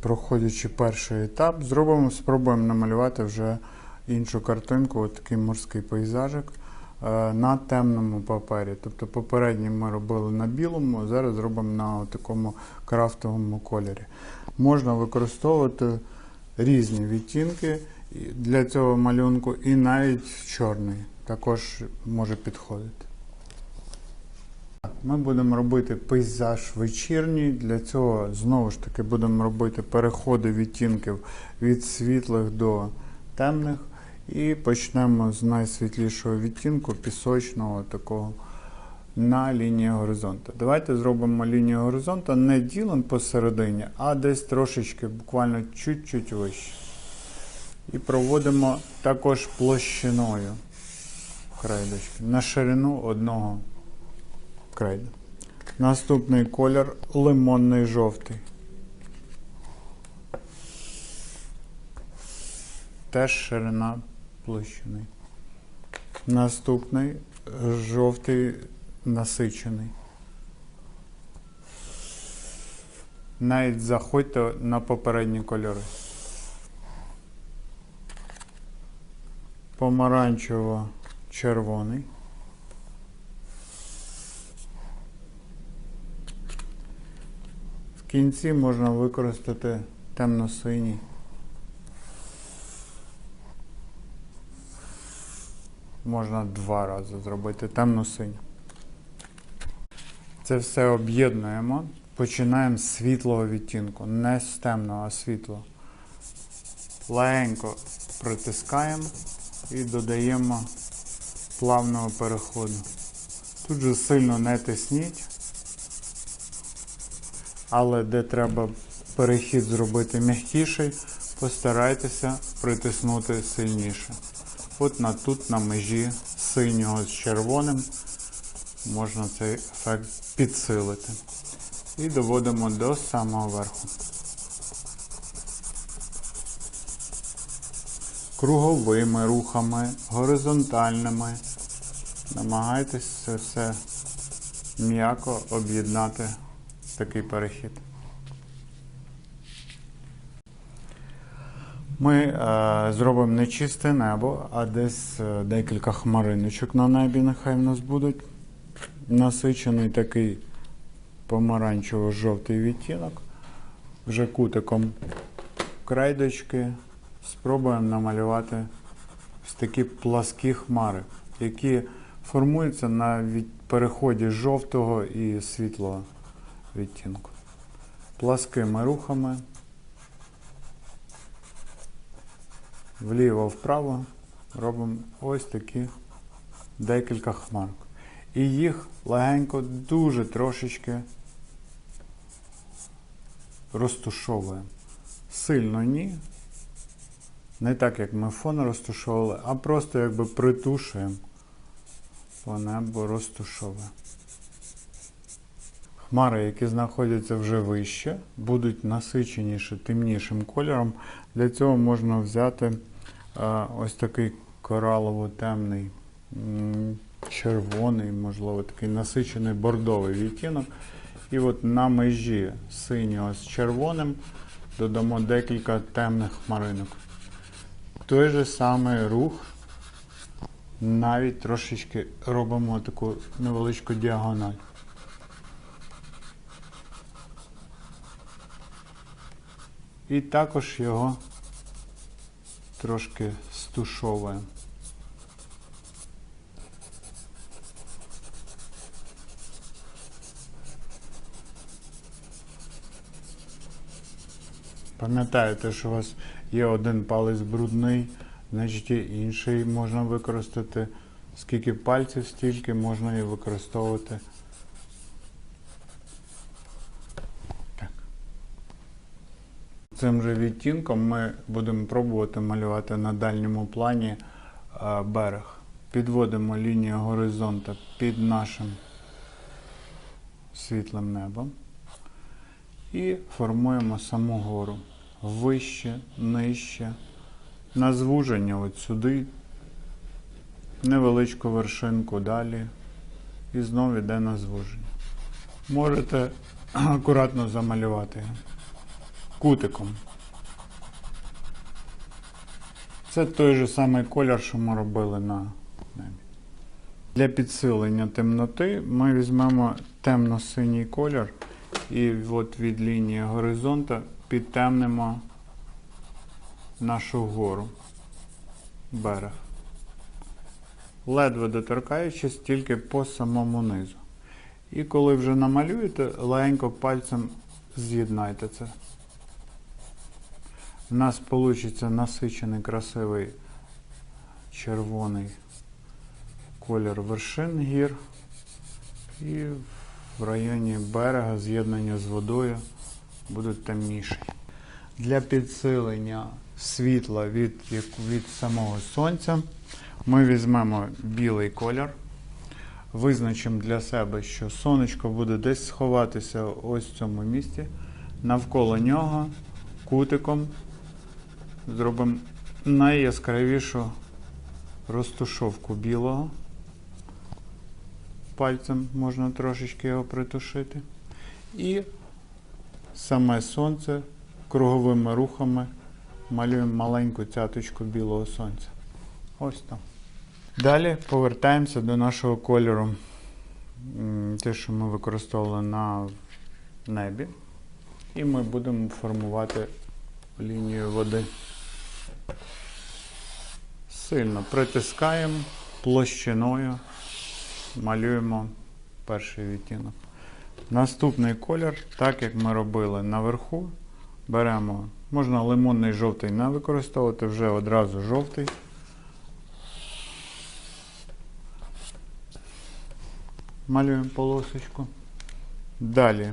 проходячи перший етап, зробимо, спробуємо намалювати вже іншу картинку, от такий морський пейзажик е, на темному папері. Тобто попередній ми робили на білому, зараз зробимо на такому крафтовому кольорі. Можна використовувати різні відтінки для цього малюнку, і навіть чорний також може підходити. Ми будемо робити пейзаж вечірній. Для цього знову ж таки будемо робити переходи відтінків від світлих до темних. І почнемо з найсвітлішого відтінку пісочного такого на лінії горизонту. Давайте зробимо лінію горизонту не ділом посередині, а десь трошечки, буквально чуть-чуть вище. І проводимо також площиною крейдочки на ширину одного крейда. Наступний колір лимонний жовтий. Теж ширина площини. Наступний жовтий насичений. Навіть заходьте на попередні кольори. Помаранчево-червоний. В кінці можна використати темно-синій. Можна два рази зробити темно-синій. Це все об'єднуємо. Починаємо з світлого відтінку, не з темного, а світлого. Легенько притискаємо і додаємо плавного переходу. Тут же сильно не тисніть, але де треба перехід зробити м'якіший, постарайтеся притиснути сильніше. От на тут на межі синього з червоним можна цей ефект підсилити. І доводимо до самого верху. Круговими рухами, горизонтальними. Намагайтесь це все м'яко об'єднати такий перехід. Ми е, зробимо не чисте небо, а десь е, декілька хмариночок на небі, нехай в нас будуть. Насичений такий помаранчево-жовтий відтінок. Вже кутиком крейдочки спробуємо намалювати ось такі пласкі хмари, які формуються на переході жовтого і світлого відтінку. Пласкими рухами. вліво-вправо робимо ось такі декілька хмарок. І їх легенько дуже трошечки розтушовуємо. Сильно ні. Не так, як ми фон розтушовували, а просто якби притушуємо по небу розтушовуємо. Хмари, які знаходяться вже вище, будуть насиченіше темнішим кольором. Для цього можна взяти ось такий коралово-темний, червоний, можливо, такий насичений бордовий відтінок. І от на межі синього з червоним додамо декілька темних хмаринок. Той же самий рух, навіть трошечки робимо таку невеличку діагональ. І також його трошки стушовуємо. Пам'ятаєте, що у вас є один палець брудний, значить і інший можна використати. Скільки пальців, стільки можна і використовувати. Цим же відтінком ми будемо пробувати малювати на дальньому плані е, берег. Підводимо лінію горизонту під нашим світлим небом і формуємо саму гору. Вище, нижче, на звуження от сюди, невеличку вершинку далі і знову йде на звуження. Можете акуратно замалювати його кутиком. Це той же самий колір, що ми робили на небі. Для підсилення темноти ми візьмемо темно-синій колір і от від лінії горизонта підтемнимо нашу гору, берег. Ледве доторкаючись тільки по самому низу. І коли вже намалюєте, легенько пальцем з'єднайте це. У нас вийде насичений красивий червоний колір вершин гір. І в районі берега з'єднання з водою будуть темніші. Для підсилення світла від, від самого сонця ми візьмемо білий колір. Визначимо для себе, що сонечко буде десь сховатися ось в цьому місці. Навколо нього кутиком зробимо найяскравішу розтушовку білого. Пальцем можна трошечки його притушити. І саме сонце круговими рухами малюємо маленьку цяточку білого сонця. Ось там. Далі повертаємося до нашого кольору, те, що ми використовували на небі. І ми будемо формувати лінію води. Сильно притискаємо площиною, малюємо перший відтінок. Наступний колір, так як ми робили наверху, беремо, можна лимонний жовтий не використовувати, вже одразу жовтий. Малюємо полосочку. Далі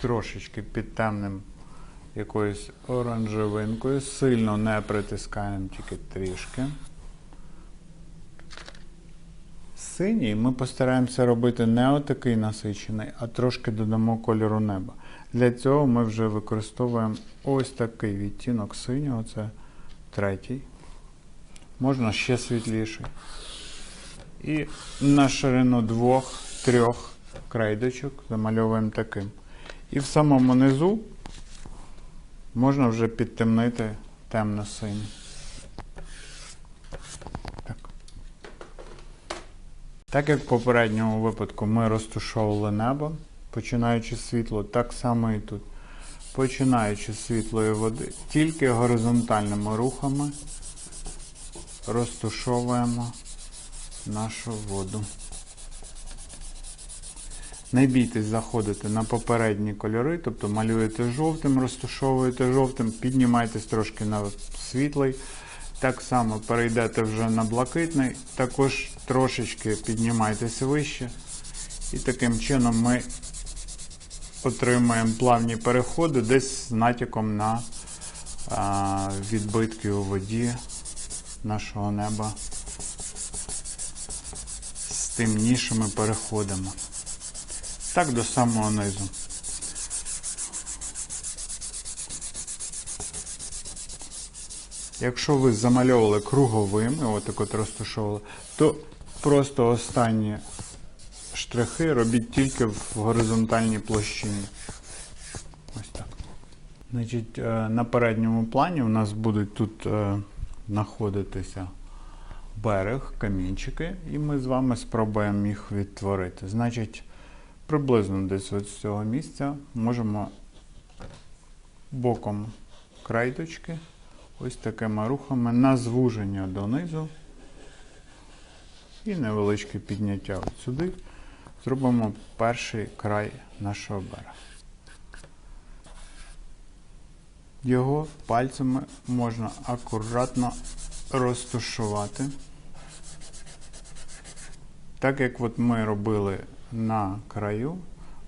трошечки підтемним якоюсь оранжевинкою. Сильно не притискаємо, тільки трішки. Синій ми постараємося робити не отакий насичений, а трошки додамо кольору неба. Для цього ми вже використовуємо ось такий відтінок синього, це третій. Можна ще світліший. І на ширину двох-трьох крейдочок замальовуємо таким. І в самому низу можна вже підтемнити темно-синій. Так. так як в попередньому випадку ми розтушовували небо, починаючи з світло, так само і тут. Починаючи з світлої води, тільки горизонтальними рухами розтушовуємо нашу воду. Не бійтесь заходити на попередні кольори, тобто малюєте жовтим, розташовуєте жовтим, піднімайтесь трошки на світлий. Так само перейдете вже на блакитний, також трошечки піднімайтеся вище. І таким чином ми отримаємо плавні переходи десь з натяком на а, відбитки у воді нашого неба з темнішими переходами. Так до самого низу. Якщо ви замальовували круговим, і отак от розташовували, то просто останні штрихи робіть тільки в горизонтальній площині. Ось так. Значить, е, на передньому плані у нас будуть тут е, знаходитися берег, камінчики, і ми з вами спробуємо їх відтворити. Значить, приблизно десь з цього місця можемо боком крайдочки, ось такими рухами на звуження донизу і невеличке підняття от сюди. Зробимо перший край нашого берега. Його пальцями можна акуратно розташувати. Так як от ми робили на краю,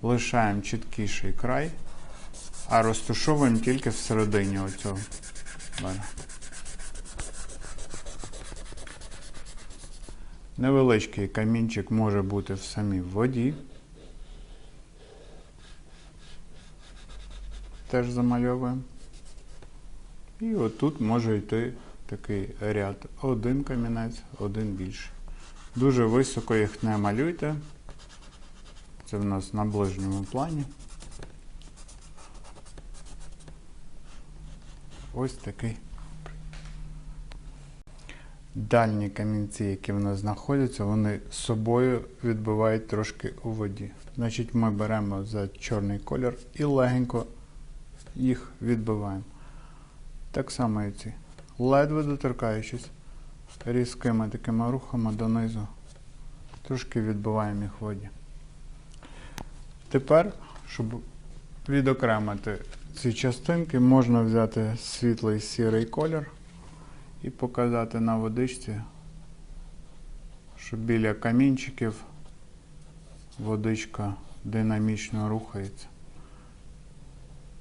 лишаємо чіткіший край, а розташовуємо тільки всередині оцього. Невеличкий камінчик може бути в самій воді. Теж замальовуємо. І отут може йти такий ряд. Один камінець, один більший. Дуже високо їх не малюйте. Це в нас на ближньому плані. Ось такий дальні камінці, які в нас знаходяться, вони собою відбивають трошки у воді. Значить, ми беремо за чорний колір і легенько їх відбиваємо. Так само і ці. Ледве доторкаючись різкими такими рухами донизу. Трошки відбиваємо їх в воді. Тепер, щоб відокремити ці частинки, можна взяти світлий сірий колір і показати на водичці, що біля камінчиків водичка динамічно рухається.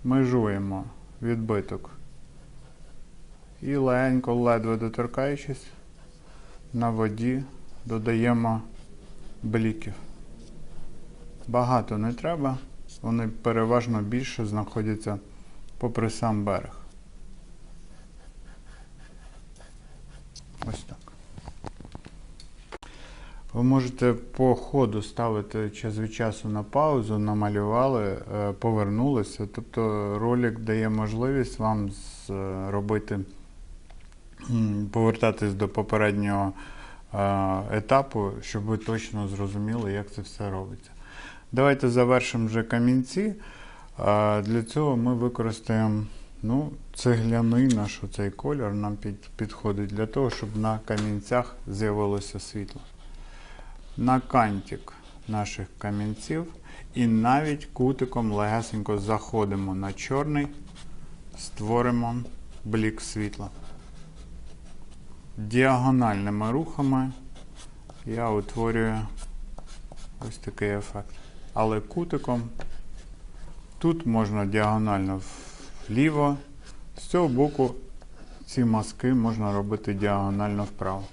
Межуємо відбиток і легенько, ледве доторкаючись, на воді додаємо бліків. Багато не треба, вони переважно більше знаходяться попри сам берег. Ось так. Ви можете по ходу ставити час від часу на паузу, намалювали, е, повернулися. Тобто ролик дає можливість вам зробити, повертатись до попереднього е, етапу, щоб ви точно зрозуміли, як це все робиться. Давайте завершимо вже камінці. Для цього ми використаємо ну, цегляний наш оцей колір, нам під, підходить для того, щоб на камінцях з'явилося світло. На кантик наших камінців і навіть кутиком легесенько заходимо на чорний, створимо блік світла. Діагональними рухами я утворюю ось такий ефект. Але кутиком тут можна діагонально вліво, з цього боку ці мазки можна робити діагонально вправо.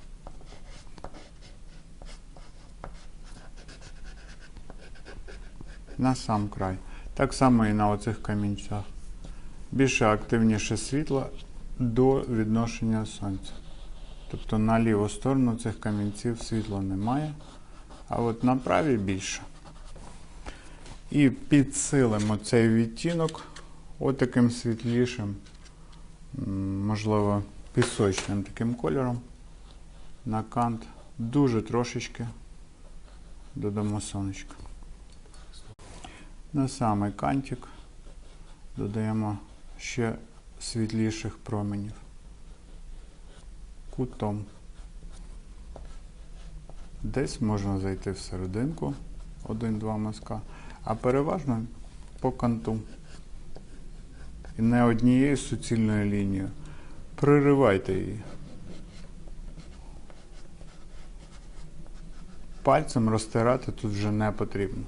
На сам край. Так само і на оцих камінцях. Більше активніше світло до відношення сонця. Тобто на ліву сторону цих камінців світла немає, а от на правій більше. І підсилимо цей відтінок отаким світлішим, можливо, пісочним таким кольором. На кант дуже трошечки додамо сонечко. На самий кантик додаємо ще світліших променів. Кутом. Десь можна зайти в серединку, один-два мазка, а переважно по канту. І не однією суцільною лінією. Приривайте її. Пальцем розтирати тут вже не потрібно.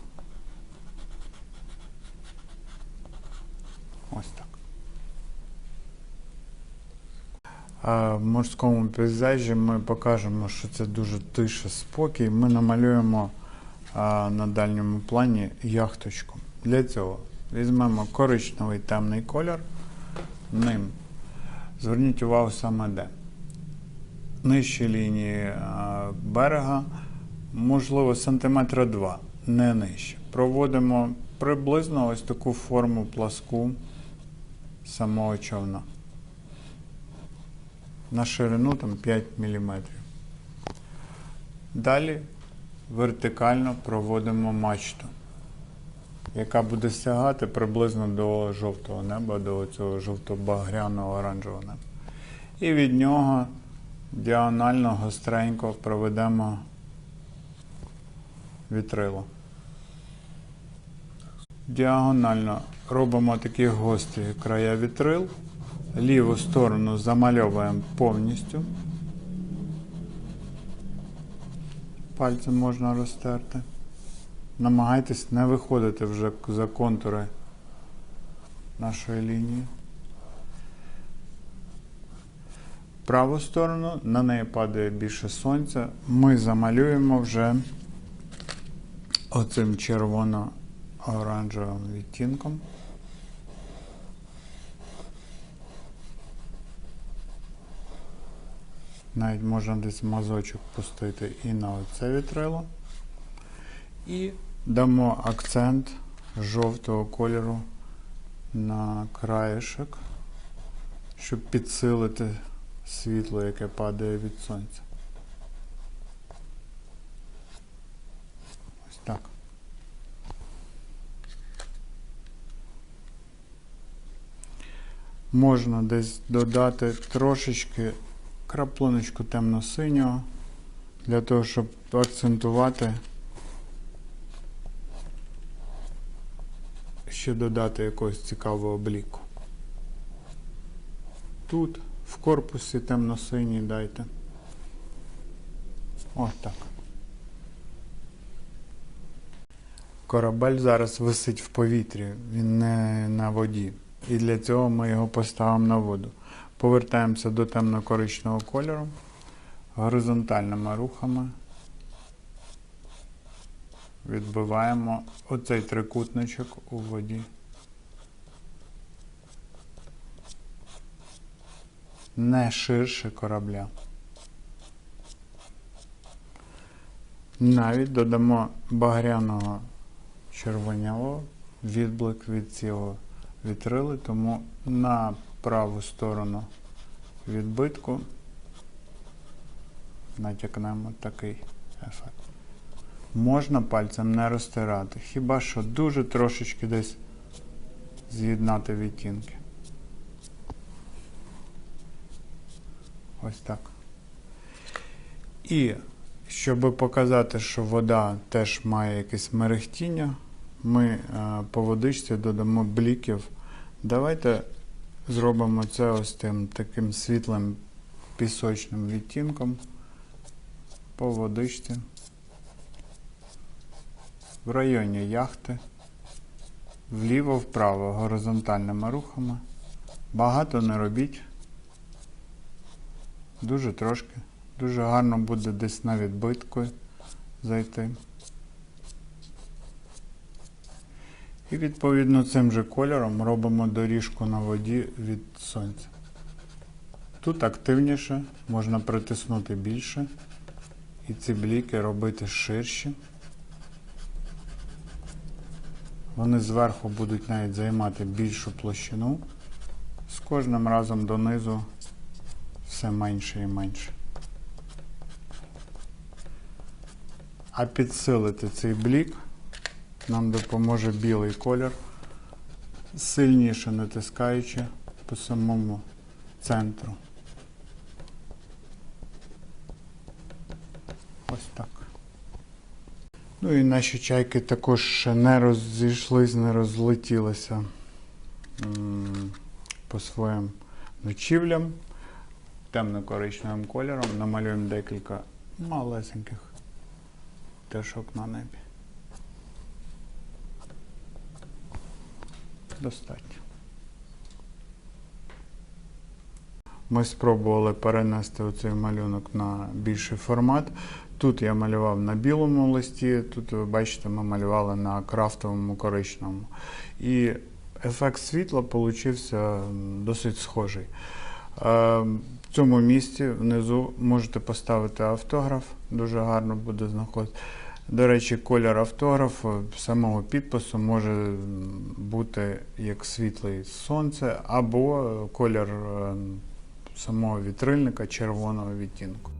Ось так. В морському пейзажі ми покажемо, що це дуже тиша, спокій. Ми намалюємо а, на дальньому плані яхточку. Для цього візьмемо коричневий темний колір. Ним. Зверніть увагу саме де. Нижчі лінії а, берега, можливо, сантиметра два, не нижче. Проводимо приблизно ось таку форму пласку самого човна. На ширину там 5 мм. Далі вертикально проводимо мачту, яка буде стягати приблизно до жовтого неба, до цього жовто-багряного оранжевого неба. І від нього діагонально гостренько проведемо вітрило. Діагонально робимо такі гострі края вітрил. Ліву сторону замальовуємо повністю. Пальцем можна розтерти. Намагайтесь не виходити вже за контури нашої лінії. Праву сторону, на неї падає більше сонця. Ми замалюємо вже оцим червоно-оранжевим відтінком. Навіть можна десь мазочок пустити і на оце вітрило. І дамо акцент жовтого кольору на краєшок, щоб підсилити світло, яке падає від сонця. Ось так. Можна десь додати трошечки краплиночку темно-синього для того, щоб акцентувати. Ще додати якогось цікавого бліку. Тут, в корпусі темно-синій дайте. Ось так. Корабель зараз висить в повітрі, він не на воді. І для цього ми його поставимо на воду. Повертаємося до темно-коричневого кольору горизонтальними рухами. Відбиваємо оцей трикутничок у воді. Не ширше корабля. Навіть додамо багряного червонявого відблик від цього вітрили, тому на праву сторону відбитку натякнемо такий ефект. Можна пальцем не розтирати, хіба що дуже трошечки десь з'єднати відтінки. Ось так. І щоб показати, що вода теж має якесь мерехтіння, ми е, по водичці додамо бліків. Давайте зробимо це ось тим таким світлим пісочним відтінком по водичці. В районі яхти, вліво-вправо горизонтальними рухами. Багато не робіть. Дуже трошки. Дуже гарно буде десь на відбитку зайти. І відповідно цим же кольором робимо доріжку на воді від сонця. Тут активніше, можна притиснути більше і ці бліки робити ширші. Вони зверху будуть навіть займати більшу площину. З кожним разом донизу все менше і менше. А підсилити цей блік нам допоможе білий колір, сильніше натискаючи по самому центру. Ось так. Ну і наші чайки також не розійшлись, не розлетілися по своїм ночівлям темно-коричневим кольором. Намалюємо декілька малесеньких пташок на небі. Достатньо. Ми спробували перенести оцей малюнок на більший формат. Тут я малював на білому листі, тут ви бачите, ми малювали на крафтовому коричневому. І ефект світла получився досить схожий. Е, В цьому місці внизу можете поставити автограф, дуже гарно буде знаходитися. До речі, колір автографу самого підпису може бути як світле сонце або колір е, самого вітрильника червоного відтінку.